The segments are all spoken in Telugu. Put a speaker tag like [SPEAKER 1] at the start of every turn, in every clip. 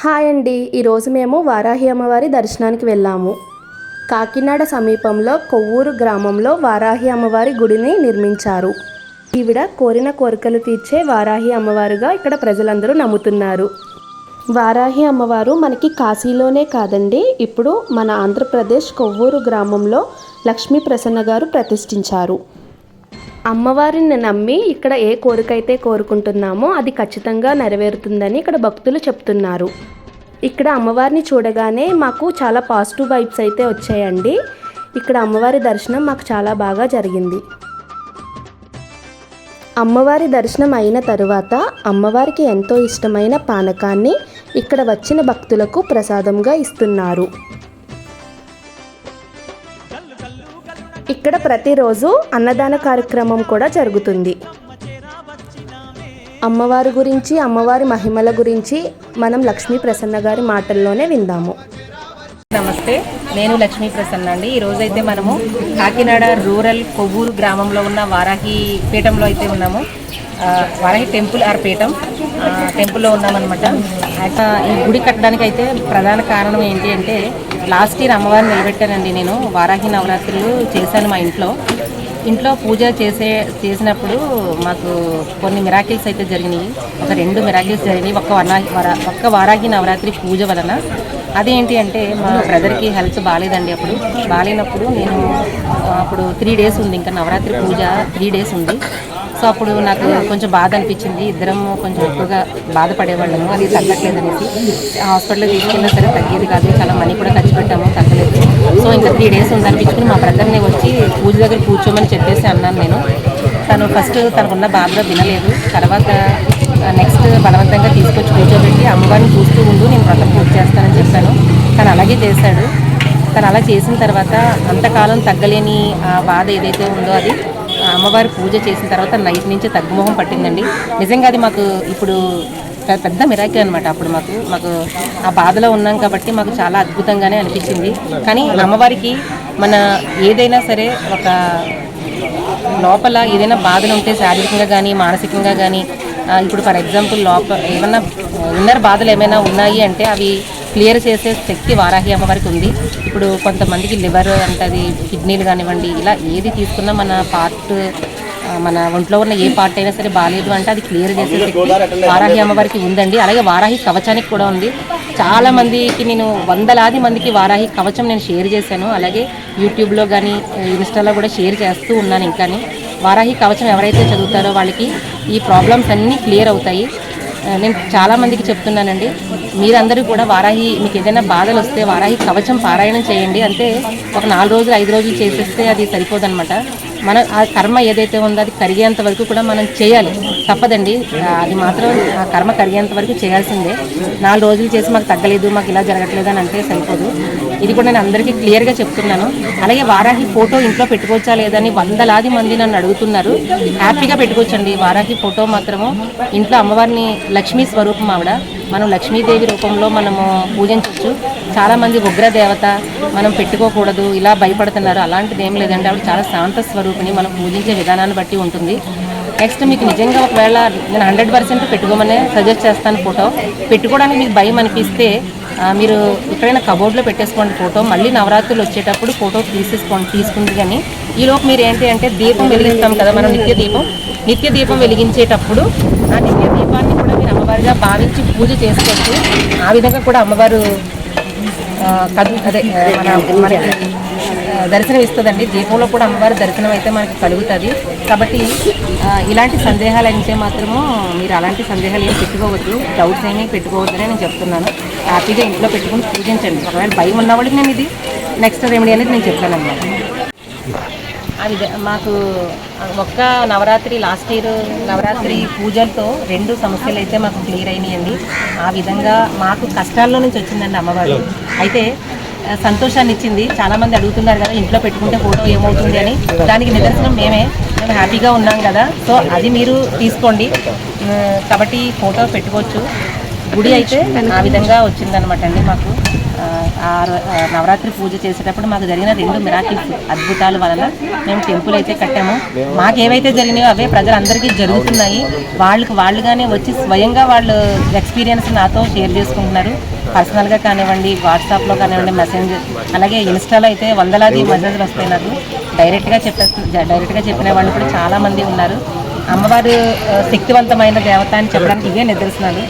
[SPEAKER 1] హాయ్ అండి. ఈరోజు మేము వారాహి అమ్మవారి దర్శనానికి వెళ్ళాము. కాకినాడ సమీపంలో కొవ్వూరు గ్రామంలో వారాహి అమ్మవారి గుడిని నిర్మించారు. ఈవిడ కోరిన కోరికలు తీర్చే వారాహి అమ్మవారుగా ఇక్కడ ప్రజలందరూ నమ్ముతున్నారు. వారాహి అమ్మవారు మనకి కాశీలోనే కాదండి. ఇప్పుడు మన ఆంధ్రప్రదేశ్ కొవ్వూరు గ్రామంలో లక్ష్మీ ప్రసన్న గారు ప్రతిష్ఠించారు. అమ్మవారిని నమ్మి ఇక్కడ ఏ కోరికైతే కోరుకుంటున్నామో అది ఖచ్చితంగా నెరవేరుతుందని ఇక్కడ భక్తులు చెప్తున్నారు. ఇక్కడ అమ్మవారిని చూడగానే మాకు చాలా పాజిటివ్ వైబ్స్ అయితే వచ్చాయండి. ఇక్కడ అమ్మవారి దర్శనం మాకు చాలా బాగా జరిగింది. అమ్మవారి దర్శనం అయిన తరువాత అమ్మవారికి ఎంతో ఇష్టమైన పానకాన్ని ఇక్కడ వచ్చిన భక్తులకు ప్రసాదంగా ఇస్తున్నారు. ఇక్కడ ప్రతిరోజు అన్నదాన కార్యక్రమం కూడా జరుగుతుంది. అమ్మవారి గురించి అమ్మవారి మహిమల గురించి మనం లక్ష్మీ ప్రసన్న గారి మాటల్లోనే విందాము.
[SPEAKER 2] నమస్తే నేను లక్ష్మీ ప్రసన్న అండి. ఈ అయితే మనము కాకినాడ రూరల్ కొవ్వూరు గ్రామంలో ఉన్న వారాహి పీఠంలో అయితే ఉన్నాము. ఆ, వారాహి టెంపుల్ ఆర్ పీఠం టెంపుల్లో ఉన్నామన్నమాట. అయితే ఈ గుడి కట్టడానికి అయితే ప్రధాన కారణం ఏంటి అంటే లాస్ట్ ఇయర్ అమ్మవారిని నిలబెట్టానండి నేను. వారాహి నవరాత్రులు చేశాను మా ఇంట్లో. ఇంట్లో పూజ చేసే చేసినప్పుడు మాకు కొన్ని మిరాకిల్స్ అయితే జరిగినాయి. ఒక రెండు మిరాకిల్స్ జరిగినాయి. ఒక్క వరాహి ఒక్క వారాహి నవరాత్రి పూజ వలన. అదేంటి అంటే మా బ్రదర్కి హెల్త్ బాగాలేదండి అప్పుడు. బాగాలేనప్పుడు నేను అప్పుడు త్రీ డేస్ ఉంది. ఇంకా నవరాత్రి పూజ త్రీ డేస్ ఉంది. సో అప్పుడు నాకు కొంచెం బాధ అనిపించింది. ఇద్దరం కొంచెం ఎక్కువగా బాధపడేవాళ్ళము. అది తగ్గట్లేదు అనేసి హాస్పిటల్కి తీసుకెళ్ళినా సరే తగ్గేది కాదు. చాలా మనీ కూడా ఖర్చు పెట్టాము. తగ్గలేదు. సో ఇంకా త్రీ డేస్ ఉందనిపించుకుని మా బ్రదర్ని వచ్చి పూజ దగ్గర కూర్చోమని చెప్పేసి అన్నాను నేను. తను ఫస్ట్ తనకున్న బాధలో వినలేదు. తర్వాత నెక్స్ట్ బలవంతంగా తీసుకొచ్చి కూర్చోబెట్టి అమ్మవారిని చూస్తూ ఉండు నేను వ్రతం పూర్తి చేస్తానని చెప్పాను. తను అలాగే చేశాడు. తను అలా చేసిన తర్వాత అంతకాలం తగ్గలేని ఆ బాధ ఏదైతే ఉందో అది అమ్మవారి పూజ చేసిన తర్వాత నైట్ నుంచి తగ్గుముఖం పట్టిందండి. నిజంగా అది మాకు ఇప్పుడు పెద్ద మిరాకిల్ అనమాట అప్పుడు మాకు. మాకు ఆ బాధలో ఉన్నాం కాబట్టి మాకు చాలా అద్భుతంగానే అనిపించింది. కానీ అమ్మవారికి మన ఏదైనా సరే ఒక లోపల ఏదైనా బాధలు ఉంటే శారీరకంగా కానీ మానసికంగా కానీ ఇప్పుడు ఫర్ ఎగ్జాంపుల్ లోపల ఏమన్నా ఇన్నర్ బాధలు ఏమైనా ఉన్నాయి అంటే అవి క్లియర్ చేసే శక్తి వారాహి అమ్మవారికి ఉంది. ఇప్పుడు కొంతమందికి లివర్ అంటది కిడ్నీలు కానివ్వండి ఇలా ఏది తీసుకున్నా మన పార్ట్ మన ఒంట్లో ఉన్న ఏ పార్ట్ అయినా సరే బాగాలేదు అంటే అది క్లియర్ చేసే శక్తి వారాహి అమ్మవారికి ఉందండి. అలాగే వారాహి కవచానికి కూడా ఉంది. చాలా మందికి నేను వందలాది మందికి వారాహి కవచం నేను షేర్ చేశాను. అలాగే యూట్యూబ్లో కానీ ఇన్స్టాలో కూడా షేర్ చేస్తూ ఉన్నాను ఇంకాని వారాహి కవచం ఎవరైతే చదువుతారో వాళ్ళకి ఈ ప్రాబ్లమ్స్ అన్నీ క్లియర్ అవుతాయి. నేను చాలా మందికి చెప్తున్నానండి. మీరందరూ కూడా వారాహి మీకు ఏదైనా బాధలు వస్తే వారాహి కవచం పారాయణం చేయండి. అంటే ఒక నాలుగు రోజులు ఐదు రోజులు చేసేస్తే అది సరిపోదన్నమాట. మన ఆ కర్మ ఏదైతే ఉందో అది కరిగేంత వరకు కూడా మనం చేయాలి. తప్పదండి. అది మాత్రం ఆ కర్మ కరిగేంత వరకు చేయాల్సిందే. నాలుగు రోజులు చేసి మాకు తగ్గలేదు మాకు ఇలా జరగట్లేదు అని అంటే సరిపోదు. ఇది కూడా నేను అందరికీ క్లియర్గా చెప్తున్నాను. అలాగే వారాహి ఫోటో ఇంట్లో పెట్టుకోవచ్చా లేదని వందలాది మంది నన్ను అడుగుతున్నారు. హ్యాపీగా పెట్టుకోవచ్చండి. వారాహి ఫోటో మాత్రము ఇంట్లో అమ్మవారిని లక్ష్మీ స్వరూపం ఆవిడ. మనం లక్ష్మీదేవి రూపంలో మనము పూజించవచ్చు చాలామంది ఉగ్రదేవత మనం పెట్టుకోకూడదు ఇలా భయపడుతున్నారు. అలాంటిది ఏం లేదండి. ఆవిడ చాలా శాంత స్వరూపిణి. మనం పూజించే విధానాన్ని బట్టి ఉంటుంది. నెక్స్ట్ మీకు నిజంగా ఒకవేళ నేను హండ్రెడ్ పర్సెంట్ పెట్టుకోమనే సజెస్ట్ చేస్తాను ఫోటో పెట్టుకోవడానికి మీకు భయం అనిపిస్తే మీరు ఎక్కడైనా కబోర్డ్లో పెట్టేసుకోండి ఫోటో మళ్ళీ నవరాత్రులు వచ్చేటప్పుడు ఫోటో తీసేసుకోండి తీసుకుంది కానీ ఈలోపు మీరు ఏంటి అంటే దీపం వెలిగిస్తాం కదా మనం నిత్య దీపం. నిత్య దీపం వెలిగించేటప్పుడు ఆ నిత్య దీపం అమ్మవారిగా భావించి పూజ చేసుకోవచ్చు. ఆ విధంగా కూడా అమ్మవారు కదు అదే మన మనకి దర్శనం ఇస్తుందండి. దీపంలో కూడా అమ్మవారి దర్శనం అయితే మనకి కలుగుతుంది. కాబట్టి ఇలాంటి సందేహాలు అంటే మాత్రము మీరు అలాంటి సందేహాలు ఏమి పెట్టుకోవద్దు. డౌట్స్ ఏమీ పెట్టుకోవద్దని నేను చెప్తున్నాను. హ్యాపీగా ఇంట్లో పెట్టుకుని పూజించండి. ఒకవేళ భయం ఉన్న వాళ్ళకి నేను ఇది నెక్స్ట్ రెమెడీ అనేది నేను చెప్తాను అన్నమాట అది మాకు ఒక్క నవరాత్రి లాస్ట్ ఇయర్ నవరాత్రి పూజలతో రెండు సమస్యలు అయితే మాకు క్లియర్ అయినాయండి. ఆ విధంగా మాకు కష్టాల్లో నుంచి వచ్చిందండి అమ్మవారు. అయితే సంతోషాన్ని ఇచ్చింది. చాలా మంది అడుగుతున్నారు కదా ఇంట్లో పెట్టుకుంటే ఫోటో ఏమవుతుంది అని. దానికి నిదర్శనం మేమే. మేము హ్యాపీగా ఉన్నాం కదా. సో అది మీరు తీసుకోండి. కాబట్టి ఫోటో పెట్టుకోవచ్చు. గుడి అయితే ఆ విధంగా వచ్చిందనమాట అండి మాకు. నవరాత్రి పూజ చేసేటప్పుడు మాకు జరిగిన రెండు మిరాకిల్స్ అద్భుతాల వలన మేము టెంపుల్ అయితే కట్టాము. మాకేవైతే జరిగినాయో అవే ప్రజలందరికీ జరుగుతున్నాయి. వాళ్ళకి వాళ్ళుగానే వచ్చి స్వయంగా వాళ్ళు ఎక్స్పీరియన్స్ నాతో షేర్ చేసుకుంటున్నారు. పర్సనల్గా కానివ్వండి వాట్సాప్లో కానివ్వండి మెసేంజర్ అలాగే ఇన్స్టాలో అయితే వందలాది మెసేజ్లు వస్తాయి నాకు. డైరెక్ట్గా చెప్పేస్తు డైరెక్ట్గా చెప్పిన వాళ్ళు కూడా చాలామంది ఉన్నారు. అమ్మవారు శక్తివంతమైన దేవత అని చెప్పడానికి ఇవే నిదర్శనాలు.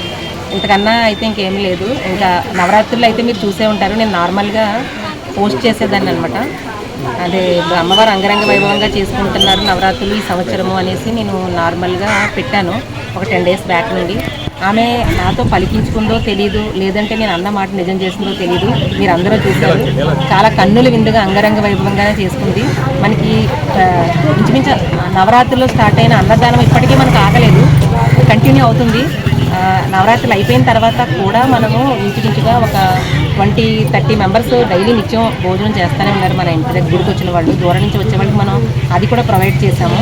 [SPEAKER 2] ఇంతకన్నా అయితే ఇంకేమీ లేదు. ఇంకా నవరాత్రులు అయితే మీరు చూసే ఉంటారు. నేను నార్మల్గా పోస్ట్ చేసేదాన్ని అనమాట అదే అమ్మవారు అంగరంగ వైభవంగా చేసుకుంటున్నారు నవరాత్రులు ఈ సంవత్సరము అనేసి నేను నార్మల్గా పెట్టాను. ఒక టెన్ డేస్ బ్యాక్ నుండి. ఆమె నాతో పలికించుకుందో తెలియదు లేదంటే నేను అన్న మాట నిజం చేసిందో తెలియదు మీరు అందరూ చూశారు. చాలా కన్నుల విందుగా అంగరంగ వైభవంగానే చేసుకుంది. మనకి ఇంచుమించు నవరాత్రుల్లో స్టార్ట్ అయిన అన్నదానం ఇప్పటికీ మనకు ఆగలేదు. కంటిన్యూ అవుతుంది. నవరాత్రులు అయిపోయిన తర్వాత కూడా మనము ఇంచుమించుగా ఒక ట్వంటీ థర్టీ మెంబర్స్ డైలీ నిత్యం భోజనం చేస్తూనే ఉన్నారు మన ఇంటి దగ్గర గుడికి వచ్చిన వాళ్ళు. దూరం నుంచి వచ్చే వాళ్ళకి మనం అది కూడా ప్రొవైడ్ చేసాము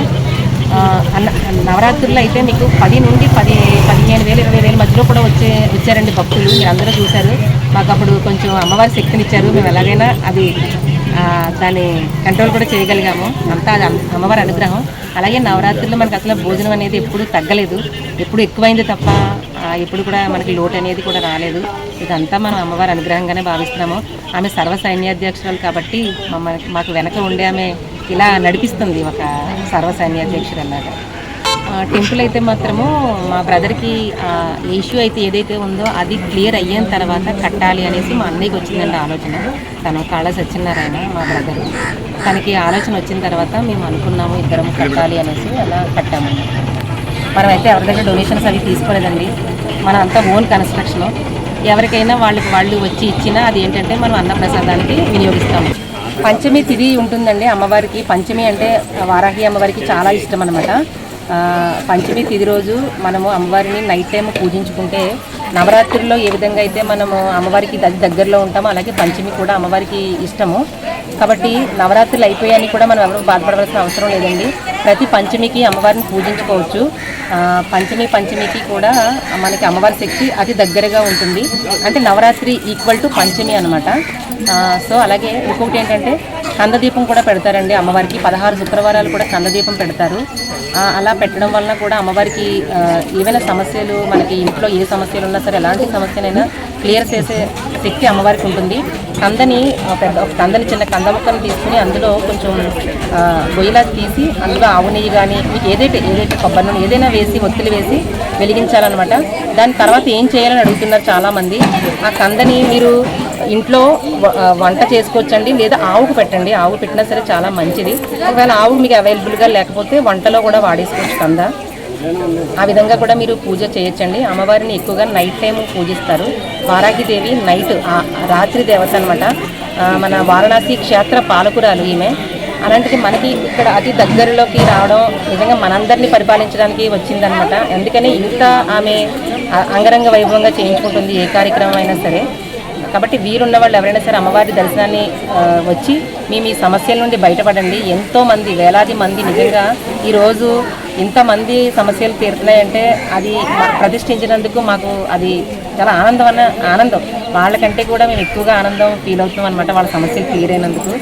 [SPEAKER 2] అన్న నవరాత్రుల్లో అయితే మీకు పది నుండి పది పదిహేను వేలు ఇరవై వేల మధ్యలో కూడా వచ్చే వచ్చారండి భక్తులు. మీరు అందరూ చూశారు. మాకు అప్పుడు కొంచెం అమ్మవారి శక్తినిచ్చారు మేము ఎలాగైనా అది దాన్ని కంట్రోల్ కూడా చేయగలిగాము. అంతా అది అమ్మవారి అనుగ్రహం. అలాగే నవరాత్రుల్లో మనకు అసలు భోజనం అనేది ఎప్పుడు తగ్గలేదు. ఎప్పుడు ఎక్కువైంది తప్ప ఎప్పుడు కూడా మనకి లోటు అనేది కూడా రాలేదు. ఇదంతా మనం అమ్మవారి అనుగ్రహంగానే భావిస్తున్నాము. ఆమె సర్వ సైన్యాధ్యక్షురాలు కాబట్టి మమ్మల్ని మాకు వెనక ఉండే ఆమె ఇలా నడిపిస్తుంది ఒక సర్వ సైన్యాధ్యక్షురాలాగా ఆ, టెంపుల్ అయితే మాత్రము మా బ్రదర్కి ఇష్యూ అయితే ఏదైతే ఉందో అది క్లియర్ అయిన తర్వాత కట్టాలి అనేసి మా అన్నయ్యకి వచ్చిందండి ఆలోచన. తను కాళ్ళ సత్యనారాయణ మా బ్రదర్. తనకి ఆలోచన వచ్చిన తర్వాత మేము అనుకున్నాము ఇద్దరం కట్టాలి అనేసి అలా కట్టామండి మనం అయితే ఎవరి దగ్గర డొనేషన్స్ అవి తీసుకోలేదండి. మన అంతా ఓన్ కన్స్ట్రక్షన్ ఎవరికైనా వాళ్ళకి వాళ్ళు వచ్చి ఇచ్చినా అది ఏంటంటే మనం అన్నప్రసాదానికి వినియోగిస్తాము. పంచమి తిది ఉంటుందండి అమ్మవారికి. పంచమి అంటే వారాహి అమ్మవారికి చాలా ఇష్టం అనమాట పంచమి తిది రోజు మనము అమ్మవారిని నైట్ టైం పూజించుకుంటే నవరాత్రుల్లో ఏ విధంగా అయితే మనము అమ్మవారికి అది దగ్గరలో ఉంటామో అలాగే పంచమి కూడా అమ్మవారికి ఇష్టము. కాబట్టి నవరాత్రులు అయిపోయాయని కూడా మనం ఎవరు బాధపడవలసిన అవసరం లేదండి. ప్రతి పంచమికి అమ్మవారిని పూజించుకోవచ్చు. పంచమి పంచమికి కూడా మనకి అమ్మవారి శక్తి అతి దగ్గరగా ఉంటుంది. అంటే నవరాత్రి ఈక్వల్ టు పంచమి అనమాట సో అలాగే ఇంకొకటి ఏంటంటే కందదీపం కూడా పెడతారండి అమ్మవారికి. పదహారు శుక్రవారాలు కూడా కందదీపం పెడతారు. అలా పెట్టడం వలన కూడా అమ్మవారికి ఏవైనా సమస్యలు మనకి ఇంట్లో ఏ సమస్యలు ఉన్నా సరే ఎలాంటి సమస్యనైనా క్లియర్ చేసే శక్తి అమ్మవారికి ఉంటుంది. కందని పెద్ద ఒక కందని చిన్న కంద ముక్కను తీసుకుని అందులో కొంచెం గొయ్యిలా తీసి అందులో ఆవు నెయ్యి కానీ మీకు ఏదైతే ఏదైతే కొబ్బరి నూనె ఏదైనా వేసి ఒత్తిడి వేసి వెలిగించాలన్నమాట. దాని తర్వాత ఏం చేయాలని అడుగుతున్నారు చాలామంది. ఆ కందని మీరు ఇంట్లో వ- వంట చేసుకోవచ్చండి లేదా ఆవుకు పెట్టండి. ఆవు పెట్టినా సరే చాలా మంచిది. ఒకవేళ ఆవు మీకు అవైలబుల్గా లేకపోతే వంటలో కూడా వాడేసుకోవచ్చు కంద. ఆ విధంగా కూడా మీరు పూజ చేయొచ్చండి. అమ్మవారిని ఎక్కువగా నైట్ టైం పూజిస్తారు. వారాహిదేవి నైట్ రాత్రి దేవత అనమాట మన వారణాసి క్షేత్ర పాలకురాలు ఈమె. అలాంటిది మనకి ఇక్కడ అతి దగ్గరలోకి రావడం నిజంగా మనందరినీ పరిపాలించడానికి వచ్చిందనమాట అందుకని ఇంత ఆమె అంగరంగ వైభవంగా చేయించుకుంటుంది ఏ కార్యక్రమం అయినా సరే. కాబట్టి వీరున్న వాళ్ళు ఎవరైనా సరే అమ్మవారి దర్శనాన్ని వచ్చి మీ మీ సమస్యల నుండి బయటపడండి. ఎంతోమంది వేలాది మంది నిజంగా ఈరోజు ఇంతమంది సమస్యలు తీరుతున్నాయంటే అది ప్రతిష్ఠించినందుకు మాకు అది చాలా ఆనందం అన్న ఆనందం. వాళ్ళకంటే కూడా మేము ఎక్కువగా ఆనందం ఫీల్ అవుతున్నాం అనమాట వాళ్ళ సమస్యలు క్లియర్ అయినందుకు.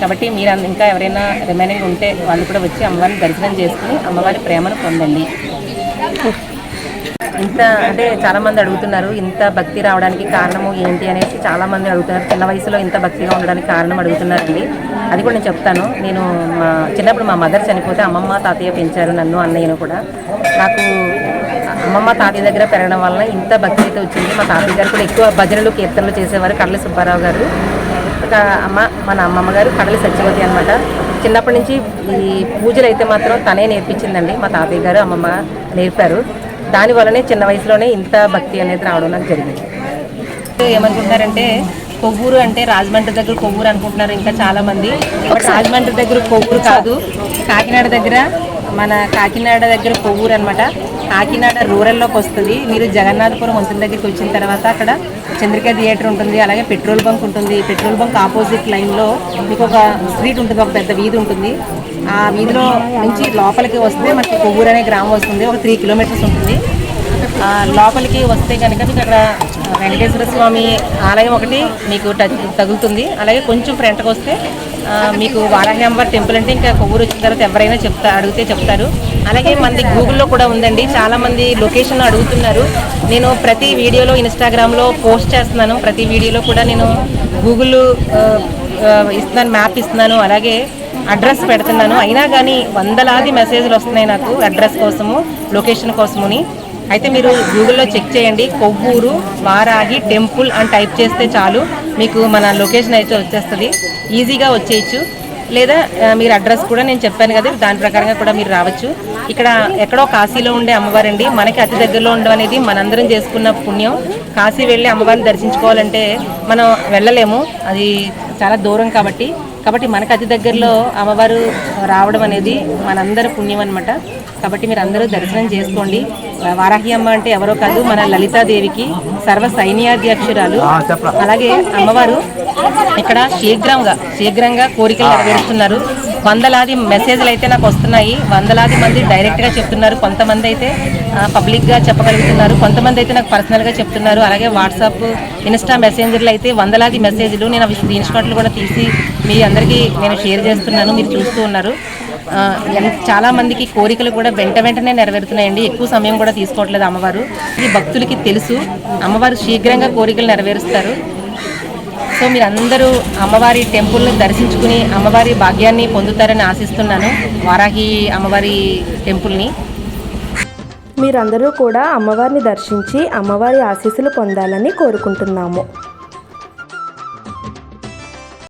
[SPEAKER 2] కాబట్టి మీరు అంద- ఇంకా ఎవరైనా రిమైనింగ్ ఉంటే వాళ్ళు కూడా వచ్చి అమ్మవారిని దర్శనం చేసుకుని అమ్మవారి ప్రేమను పొందండి. ఇంత అంటే చాలా మంది అడుగుతున్నారు ఇంత భక్తి రావడానికి కారణము ఏంటి అనేసి చాలా మంది అడుగుతున్నారు. చిన్న వయసులో ఇంత భక్తిగా ఉండడానికి కారణం అడుగుతున్నారండి. అది కూడా నేను చెప్తాను. నేను మా చిన్నప్పుడు మా మదర్ చనిపోతే అమ్మమ్మ తాతయ్య పెంచారు నన్ను అన్నయ్యను కూడా. నాకు అమ్మమ్మ తాతయ్య దగ్గర పెరగడం వలన ఇంత భక్తి అయితే వచ్చింది. మా తాతయ్య గారు కూడా ఎక్కువ భజనలు కీర్తనలు చేసేవారు కడలి సుబ్బారావు గారు. అమ్మ మన అమ్మమ్మ గారు కడలి సత్యవతి అనమాట చిన్నప్పటి నుంచి ఈ పూజలు అయితే మాత్రం తనే నేర్పించిందండి. మా తాతయ్య గారు అమ్మమ్మ నేర్పారు. దాని వల్లనే చిన్న వయసులోనే ఇంత భక్తి అనేది రావడం నాకు జరిగింది. ఏమనుకుంటారంటే కొవ్వూరు అంటే రాజమండ్రి దగ్గర కొవ్వూరు అనుకుంటున్నారు ఇంకా చాలా మంది బట్ రాజమండ్రి దగ్గర కొవ్వూరు కాదు. కాకినాడ దగ్గర మన కాకినాడ దగ్గర కొవ్వూరు అనమాట కాకినాడ రూరల్లోకి వస్తుంది. మీరు జగన్నాథపురం వంతుల దగ్గరికి వచ్చిన తర్వాత అక్కడ చంద్రిక థియేటర్ ఉంటుంది అలాగే పెట్రోల్ బంక్ ఉంటుంది. పెట్రోల్ బంక్ ఆపోజిట్ లైన్లో మీకు ఒక స్ట్రీట్ ఉంటుంది ఒక పెద్ద వీధి ఉంటుంది. ఆ వీధిలో నుంచి లోపలికి వస్తే మనకి కొవ్వూరు అనే గ్రామం వస్తుంది. ఒక త్రీ కిలోమీటర్స్ ఉంటుంది. ఆ, లోపలికి వస్తే కనుక మీకు అక్కడ వెంకటేశ్వర స్వామి ఆలయం ఒకటి మీకు తగులుతుంది. అలాగే కొంచెం ఫ్రంట్కి వస్తే మీకు వారాహి అమ్మవారి టెంపుల్ అంటే ఇంకా కొవ్వూరు వచ్చిన తర్వాత ఎవరైనా చెప్తా అడిగితే చెప్తారు. అలాగే మంది గూగుల్లో కూడా ఉందండి. చాలామంది లొకేషన్ అడుగుతున్నారు. నేను ప్రతి వీడియోలో ఇన్స్టాగ్రామ్లో పోస్ట్ చేస్తున్నాను. ప్రతి వీడియోలో కూడా నేను గూగుల్ ఇస్తున్నాను మ్యాప్ ఇస్తున్నాను. అలాగే అడ్రస్ పెడుతున్నాను. అయినా కానీ వందలాది మెసేజ్లు వస్తున్నాయి నాకు అడ్రస్ కోసము లొకేషన్ కోసముని. అయితే మీరు గూగుల్లో చెక్ చేయండి. కొవ్వూరు వారాహి టెంపుల్ అని టైప్ చేస్తే చాలు. మీకు మన లొకేషన్ అయితే వచ్చేస్తుంది. ఈజీగా వచ్చేయచ్చు. లేదా మీరు అడ్రస్ కూడా నేను చెప్పాను కదా దాని ప్రకారంగా కూడా మీరు రావచ్చు. ఇక్కడ ఎక్కడో కాశీలో ఉండే అమ్మవారండి. మనకి అతి దగ్గరలో ఉండడం అనేది మనందరం చేసుకున్న పుణ్యం. కాశీ వెళ్ళి అమ్మవారిని దర్శించుకోవాలంటే మనం వెళ్ళలేము. అది చాలా దూరం కాబట్టి కాబట్టి మనకు అతి దగ్గరలో అమ్మవారు రావడం అనేది మనందరి పుణ్యం అనమాట కాబట్టి మీరు అందరూ దర్శనం చేసుకోండి. వారాహి అమ్మ అంటే ఎవరో కాదు మన లలితాదేవికి సర్వ సైన్యాధ్యక్షురాలు. అలాగే అమ్మవారు ఇక్కడ శీఘ్రంగా శీఘ్రంగా కోరికలు నెరవేరుస్తున్నారు. వందలాది మెసేజ్లు అయితే నాకు వస్తున్నాయి. వందలాది మంది డైరెక్ట్గా చెప్తున్నారు. కొంతమంది అయితే పబ్లిక్గా చెప్పగలుగుతున్నారు. కొంతమంది అయితే నాకు పర్సనల్గా చెప్తున్నారు. అలాగే వాట్సాప్ ఇన్స్టా మెసేంజర్లు అయితే వందలాది మెసేజ్లు నేను అవి స్క్రీన్ షాట్లు కూడా తీసి మీ అందరికీ నేను షేర్ చేస్తున్నాను. మీరు చూస్తూ ఉన్నారు. చాలా మందికి కోరికలు కూడా వెంట వెంటనే నెరవేరుతున్నాయండి. ఎక్కువ సమయం కూడా తీసుకోవట్లేదు అమ్మవారు. ఇది భక్తులకి తెలుసు. అమ్మవారు శీఘ్రంగా కోరికలు నెరవేరుస్తారు. సో మీరు అందరూ అమ్మవారి టెంపుల్ని దర్శించుకుని అమ్మవారి భాగ్యాన్ని పొందుతారని ఆశిస్తున్నాను. వారాహి అమ్మవారి టెంపుల్ని.
[SPEAKER 1] మీరందరూ కూడా అమ్మవారిని దర్శించి అమ్మవారి ఆశీస్సులు పొందాలని కోరుకుంటున్నాము.